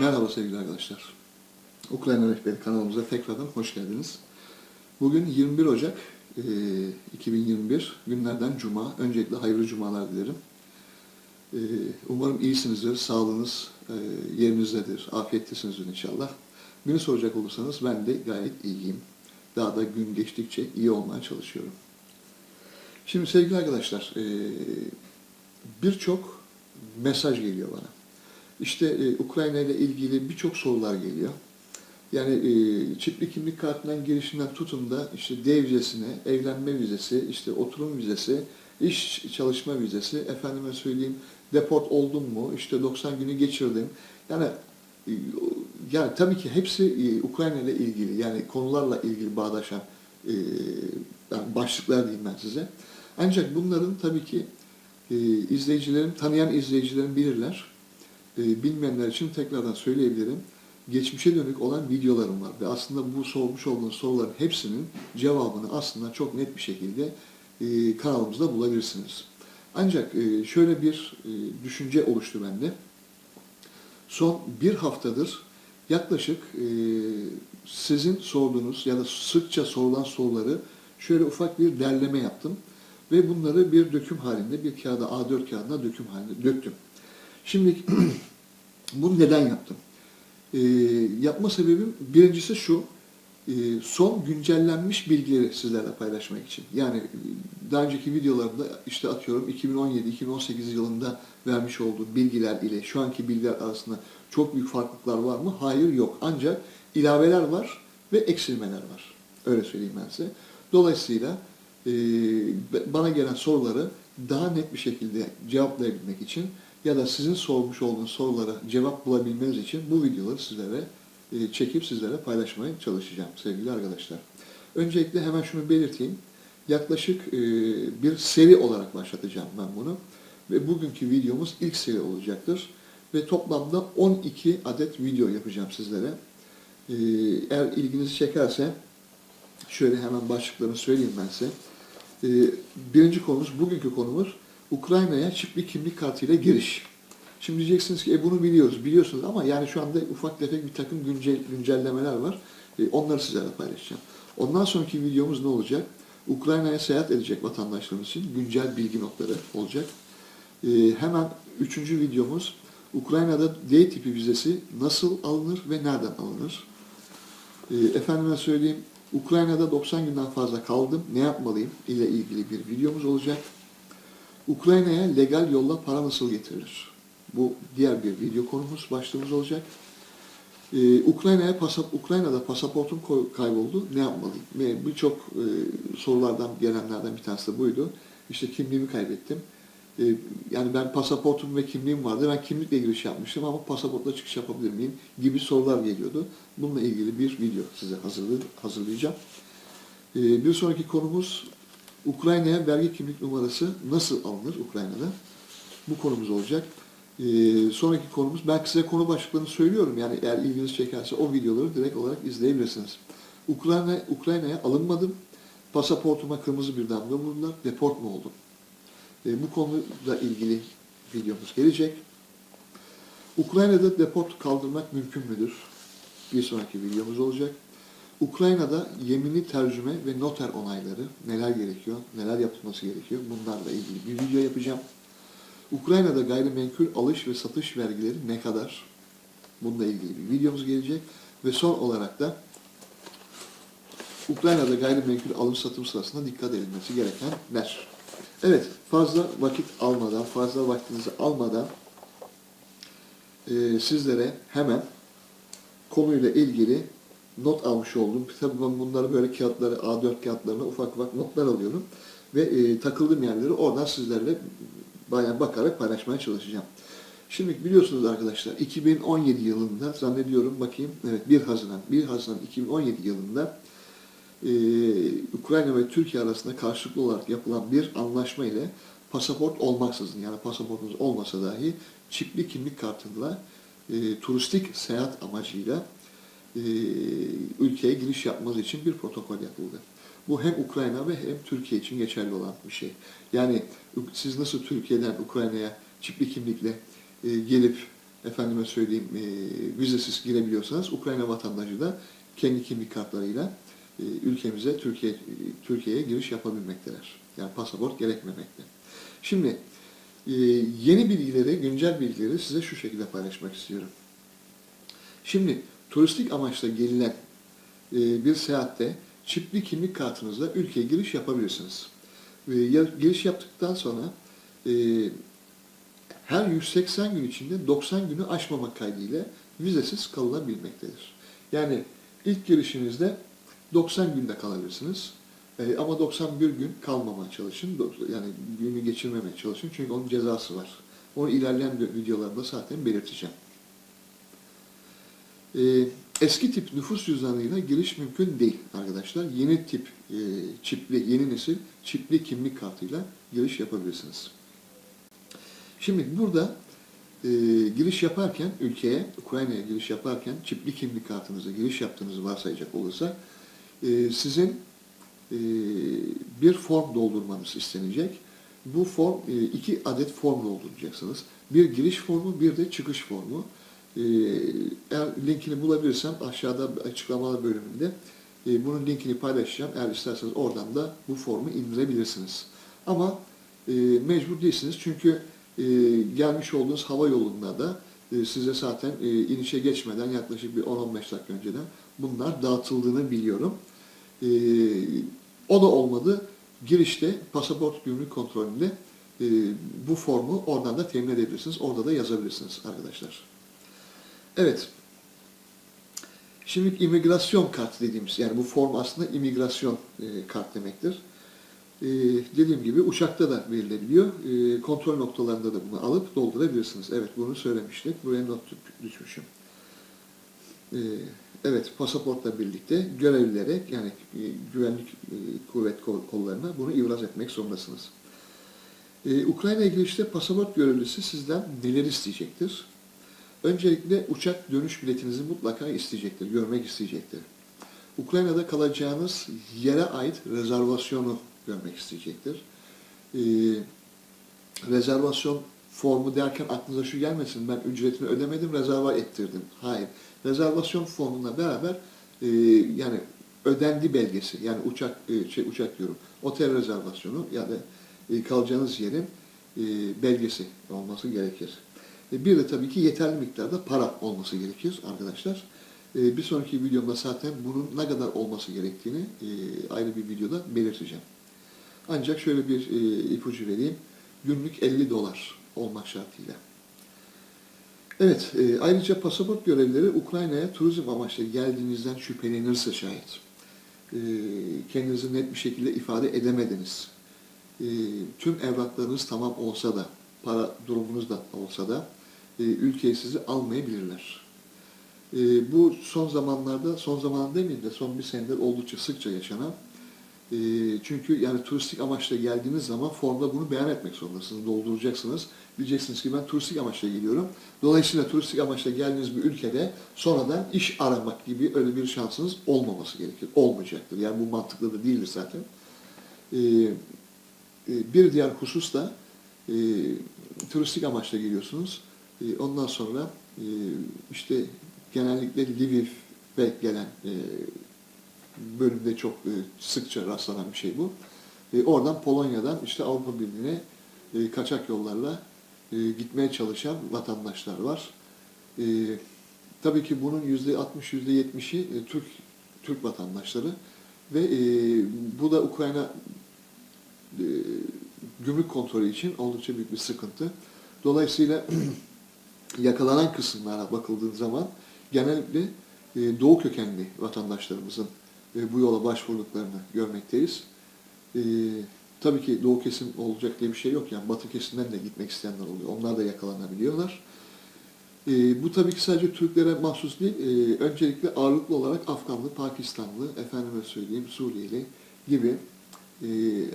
Merhaba sevgili arkadaşlar. Ukrayna Rehberi kanalımıza tekrardan hoş geldiniz. Bugün 21 Ocak e, 2021 günlerden Cuma. Öncelikle hayırlı Cumalar dilerim. E, umarım iyisinizdir, sağlığınız e, yerinizdedir, afiyettesinizdir inşallah. Beni soracak olursanız ben de gayet iyiyim. Daha da gün geçtikçe iyi olmaya çalışıyorum. Şimdi sevgili arkadaşlar, e, birçok mesaj geliyor bana. İşte e, Ukrayna ile ilgili birçok sorular geliyor. Yani e, çiftli kimlik kartından girişinden tutun da işte D vizesine, evlenme vizesi, işte oturum vizesi, iş çalışma vizesi, efendime söyleyeyim deport oldum mu, işte 90 günü geçirdim. Yani e, yani tabii ki hepsi e, Ukrayna ile ilgili yani konularla ilgili bağdaşan e, yani başlıklar diyeyim ben size. Ancak bunların tabii ki e, izleyicilerim, tanıyan izleyicilerim bilirler. E, bilmeyenler için tekrardan söyleyebilirim. Geçmişe dönük olan videolarım var ve aslında bu sormuş olduğunuz soruların hepsinin cevabını aslında çok net bir şekilde e, kanalımızda bulabilirsiniz. Ancak e, şöyle bir e, düşünce oluştu bende. Son bir haftadır yaklaşık sizin sorduğunuz ya da sıkça sorulan soruları şöyle ufak bir derleme yaptım ve bunları bir döküm halinde bir kağıda A4 kağıdına döküm halinde döktüm. Şimdi bunu neden yaptım? Ee, yapma sebebim birincisi şu, e, son güncellenmiş bilgileri sizlerle paylaşmak için. Yani e, daha önceki videolarımda işte atıyorum 2017-2018 yılında vermiş olduğum bilgiler ile şu anki bilgiler arasında çok büyük farklılıklar var mı? Hayır yok. Ancak ilaveler var ve eksilmeler var. Öyle söyleyeyim ben size. Dolayısıyla e, bana gelen soruları daha net bir şekilde cevaplayabilmek için ya da sizin sormuş olduğunuz sorulara cevap bulabilmeniz için bu videoları sizlere e, çekip sizlere paylaşmaya çalışacağım sevgili arkadaşlar. Öncelikle hemen şunu belirteyim. Yaklaşık e, bir seri olarak başlatacağım ben bunu. Ve bugünkü videomuz ilk seri olacaktır. Ve toplamda 12 adet video yapacağım sizlere. E, eğer ilginizi çekerse şöyle hemen başlıklarını söyleyeyim ben size. Birinci konumuz, bugünkü konumuz Ukrayna'ya çiftli kimlik kartıyla giriş. Şimdi diyeceksiniz ki e bunu biliyoruz, biliyorsunuz ama yani şu anda ufak tefek bir takım güncel, güncellemeler var. E, onları sizlerle paylaşacağım. Ondan sonraki videomuz ne olacak? Ukrayna'ya seyahat edecek vatandaşlarımız için güncel bilgi notları olacak. E, hemen üçüncü videomuz Ukrayna'da D tipi vizesi nasıl alınır ve nereden alınır? E, efendime söyleyeyim Ukrayna'da 90 günden fazla kaldım. Ne yapmalıyım ile ilgili bir videomuz olacak. Ukrayna'ya legal yolla para nasıl getirilir? Bu diğer bir video konumuz, başlığımız olacak. Ee, Ukrayna'ya pasap Ukrayna'da pasaportum kayboldu. Ne yapmalıyım? Birçok e, sorulardan gelenlerden bir tanesi de buydu. İşte kimliğimi kaybettim. E, yani ben pasaportum ve kimliğim vardı. Ben kimlikle giriş yapmıştım ama pasaportla çıkış yapabilir miyim? Gibi sorular geliyordu. Bununla ilgili bir video size hazırlayacağım. E, bir sonraki konumuz Ukrayna'ya vergi kimlik numarası nasıl alınır Ukrayna'da? Bu konumuz olacak. Ee, sonraki konumuz, ben size konu başlıklarını söylüyorum. Yani eğer ilginizi çekerse o videoları direkt olarak izleyebilirsiniz. Ukrayna Ukrayna'ya alınmadım. Pasaportuma kırmızı bir damga vurdular. Deport mu oldum? Ee, bu konuyla ilgili videomuz gelecek. Ukrayna'da deport kaldırmak mümkün müdür? Bir sonraki videomuz olacak. Ukrayna'da yeminli tercüme ve noter onayları neler gerekiyor, neler yapılması gerekiyor bunlarla ilgili bir video yapacağım. Ukrayna'da gayrimenkul alış ve satış vergileri ne kadar? Bununla ilgili bir videomuz gelecek. Ve son olarak da Ukrayna'da gayrimenkul alım satım sırasında dikkat edilmesi gerekenler. Evet, fazla vakit almadan, fazla vaktinizi almadan e, sizlere hemen konuyla ilgili not almış oldum. Tabii ben bunları böyle kağıtları, A4 kağıtlarına ufak ufak notlar alıyorum. Ve e, takıldığım yerleri oradan sizlerle bayağı bakarak paylaşmaya çalışacağım. Şimdi biliyorsunuz arkadaşlar 2017 yılında zannediyorum bakayım evet 1 Haziran 1 Haziran 2017 yılında e, Ukrayna ve Türkiye arasında karşılıklı olarak yapılan bir anlaşma ile pasaport olmaksızın yani pasaportunuz olmasa dahi çipli kimlik kartıyla e, turistik seyahat amacıyla e, ülkeye giriş yapmanız için bir protokol yapıldı. Bu hem Ukrayna ve hem Türkiye için geçerli olan bir şey. Yani siz nasıl Türkiye'den Ukrayna'ya çipli kimlikle e, gelip efendime söyleyeyim e, vizesiz girebiliyorsanız Ukrayna vatandaşı da kendi kimlik kartlarıyla e, ülkemize Türkiye Türkiye'ye giriş yapabilmekteler. Yani pasaport gerekmemekte. Şimdi e, yeni bilgileri, güncel bilgileri size şu şekilde paylaşmak istiyorum. Şimdi turistik amaçla gelilen e, bir seyahatte çipli kimlik kartınızla ülkeye giriş yapabilirsiniz. Ya- giriş yaptıktan sonra e, her 180 gün içinde 90 günü aşmamak kaydıyla vizesiz kalınabilmektedir. Yani ilk girişinizde 90 günde kalabilirsiniz. E, ama 91 gün kalmamaya çalışın. Yani günü geçirmemeye çalışın. Çünkü onun cezası var. Onu ilerleyen videolarda zaten belirteceğim. E, eski tip nüfus cüzdanıyla giriş mümkün değil arkadaşlar. Yeni tip e, çipli, yeni nesil çipli kimlik kartıyla giriş yapabilirsiniz. Şimdi burada e, giriş yaparken ülkeye, Ukrayna'ya giriş yaparken çipli kimlik kartınıza giriş yaptığınızı varsayacak olursak e, sizin e, bir form doldurmanız istenecek. Bu form, e, iki adet form dolduracaksınız. Bir giriş formu, bir de çıkış formu. E, eğer linkini bulabilirsem aşağıda açıklamalar bölümünde e, bunun linkini paylaşacağım. Eğer isterseniz oradan da bu formu indirebilirsiniz. Ama e, mecbur değilsiniz çünkü e, gelmiş olduğunuz hava yolunda da e, size zaten e, inişe geçmeden yaklaşık bir 10-15 dakika önceden bunlar dağıtıldığını biliyorum. E, o da olmadı. Girişte pasaport gümrük kontrolünde e, bu formu oradan da temin edebilirsiniz. Orada da yazabilirsiniz arkadaşlar. Evet. Şimdi imigrasyon kartı dediğimiz yani bu form aslında imigrasyon e, kart demektir. E, dediğim gibi uçakta da verilebiliyor. E, kontrol noktalarında da bunu alıp doldurabilirsiniz. Evet bunu söylemiştik. Buraya not düşmüşüm. E, evet pasaportla birlikte görevlilere yani e, güvenlik e, kuvvet kol- kollarına bunu ibraz etmek zorundasınız. E, Ukrayna'ya girişte pasaport görevlisi sizden neler isteyecektir? Öncelikle uçak dönüş biletinizi mutlaka isteyecektir, görmek isteyecektir. Ukrayna'da kalacağınız yere ait rezervasyonu görmek isteyecektir. Ee, rezervasyon formu derken aklınıza şu gelmesin, ben ücretini ödemedim, rezerva ettirdim. Hayır. Rezervasyon formuna beraber e, yani ödendi belgesi, yani uçak e, şey uçak diyorum, otel rezervasyonu ya da e, kalacağınız yerin e, belgesi olması gerekir. Bir de tabii ki yeterli miktarda para olması gerekir arkadaşlar. E, Bir sonraki videomda zaten bunun ne kadar olması gerektiğini e, ayrı bir videoda belirteceğim. Ancak şöyle bir e, ipucu vereyim. Günlük 50 dolar olmak şartıyla. Evet, e, ayrıca pasaport görevlileri Ukrayna'ya turizm amaçlı geldiğinizden şüphelenirse şayet, kendinizi net bir şekilde ifade edemediniz, tüm evraklarınız tamam olsa da, para durumunuz da olsa da, e, ülkeye sizi almayabilirler. E, bu son zamanlarda, son zaman demeyeyim de son bir senedir oldukça sıkça yaşanan e, çünkü yani turistik amaçla geldiğiniz zaman formda bunu beyan etmek zorundasınız, dolduracaksınız. Diyeceksiniz ki ben turistik amaçla geliyorum. Dolayısıyla turistik amaçla geldiğiniz bir ülkede sonradan iş aramak gibi öyle bir şansınız olmaması gerekir. Olmayacaktır. Yani bu mantıklı da değildir zaten. E, e, bir diğer husus da e, turistik amaçla geliyorsunuz. E, ondan sonra e, işte genellikle Lviv'e gelen e, bölümde çok e, sıkça rastlanan bir şey bu. Oradan Polonya'dan işte Avrupa Birliği'ne kaçak yollarla gitmeye çalışan vatandaşlar var. Tabii ki bunun yüzde 60 yüzde 70'i e, Türk Türk vatandaşları ve bu da Ukrayna gümrük kontrolü için oldukça büyük bir sıkıntı. Dolayısıyla yakalanan kısımlara bakıldığı zaman genellikle e, Doğu kökenli vatandaşlarımızın e, bu yola başvurduklarını görmekteyiz. E, tabii ki Doğu kesim olacak diye bir şey yok. Yani Batı kesimden de gitmek isteyenler oluyor. Onlar da yakalanabiliyorlar. Bu tabii ki sadece Türklere mahsus değil. Öncelikle ağırlıklı olarak Afganlı, Pakistanlı, efendime söyleyeyim Suriyeli gibi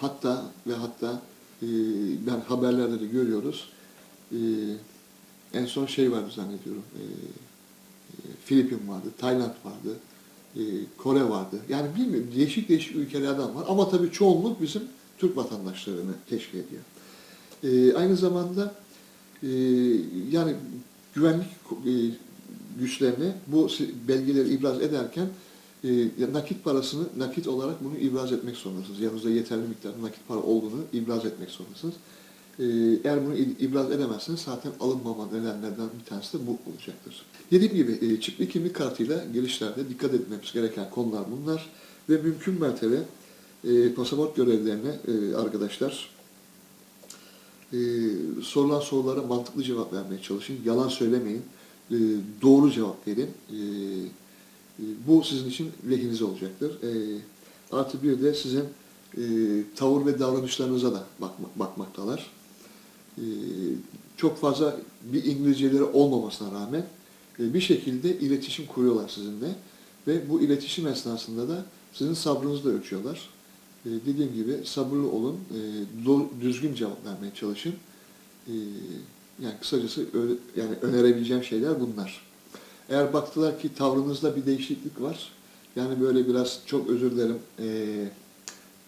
hatta ve hatta ben haberlerde de görüyoruz. E, en son şey vardı zannediyorum. E, e, Filipin vardı, Tayland vardı, e, Kore vardı. Yani bilmiyorum değişik değişik ülkelerden var ama tabii çoğunluk bizim Türk vatandaşlarını teşkil ediyor. E, aynı zamanda e, yani güvenlik e, güçlerine bu belgeleri ibraz ederken e, nakit parasını nakit olarak bunu ibraz etmek zorundasınız. Yanınızda yeterli miktarda nakit para olduğunu ibraz etmek zorundasınız. E, eğer bunu ibraz edemezseniz zaten alınmama nedenlerden bir tanesi de bu olacaktır. Dediğim gibi e, kimlik kartıyla girişlerde dikkat etmemiz gereken konular bunlar ve mümkün mertebe e, pasaport görevlilerine e, arkadaşlar e, sorulan sorulara mantıklı cevap vermeye çalışın. Yalan söylemeyin. Doğru cevap verin. Bu sizin için lehinize olacaktır. Artı bir de sizin tavır ve davranışlarınıza da bakma, bakmaktalar. E, çok fazla bir İngilizceleri olmamasına rağmen e, bir şekilde iletişim kuruyorlar sizinle ve bu iletişim esnasında da sizin sabrınızı da ölçüyorlar. E, dediğim gibi sabırlı olun, e, düzgün cevap vermeye çalışın. E, yani kısacası yani önerebileceğim şeyler bunlar. Eğer baktılar ki tavrınızda bir değişiklik var, yani böyle biraz çok özür dilerim, e,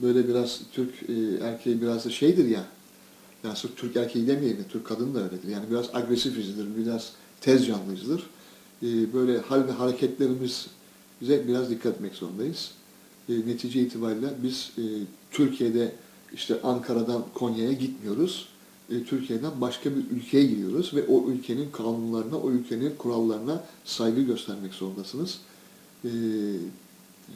böyle biraz Türk erkeği biraz da şeydir ya, yani sırf Türk erkeği demeyelim, Türk kadını da öyledir. Yani biraz agresifizdir, biraz tez canlıyızdır. E, böyle hal ve hareketlerimize biraz dikkat etmek zorundayız. E, netice itibariyle biz e, Türkiye'de işte Ankara'dan Konya'ya gitmiyoruz. E, Türkiye'den başka bir ülkeye gidiyoruz ve o ülkenin kanunlarına, o ülkenin kurallarına saygı göstermek zorundasınız. E, e,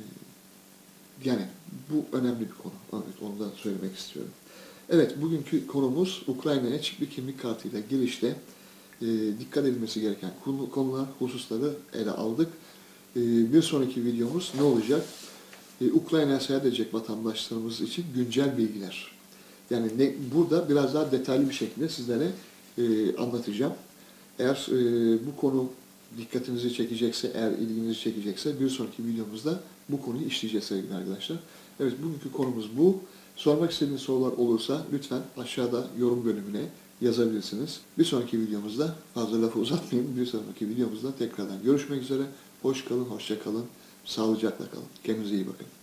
yani bu önemli bir konu. Evet, onu da söylemek istiyorum. Evet, bugünkü konumuz Ukrayna'ya çipli kimlik kartıyla girişte e, dikkat edilmesi gereken konu- konular, hususları ele aldık. E, bir sonraki videomuz ne olacak? E, Ukrayna'ya seyahat edecek vatandaşlarımız için güncel bilgiler. Yani ne, burada biraz daha detaylı bir şekilde sizlere e, anlatacağım. Eğer e, bu konu dikkatinizi çekecekse, eğer ilginizi çekecekse bir sonraki videomuzda bu konuyu işleyeceğiz sevgili arkadaşlar. Evet bugünkü konumuz bu. Sormak istediğiniz sorular olursa lütfen aşağıda yorum bölümüne yazabilirsiniz. Bir sonraki videomuzda fazla lafı uzatmayayım. Bir sonraki videomuzda tekrardan görüşmek üzere. Hoş kalın, hoşça kalın, sağlıcakla kalın. Kendinize iyi bakın.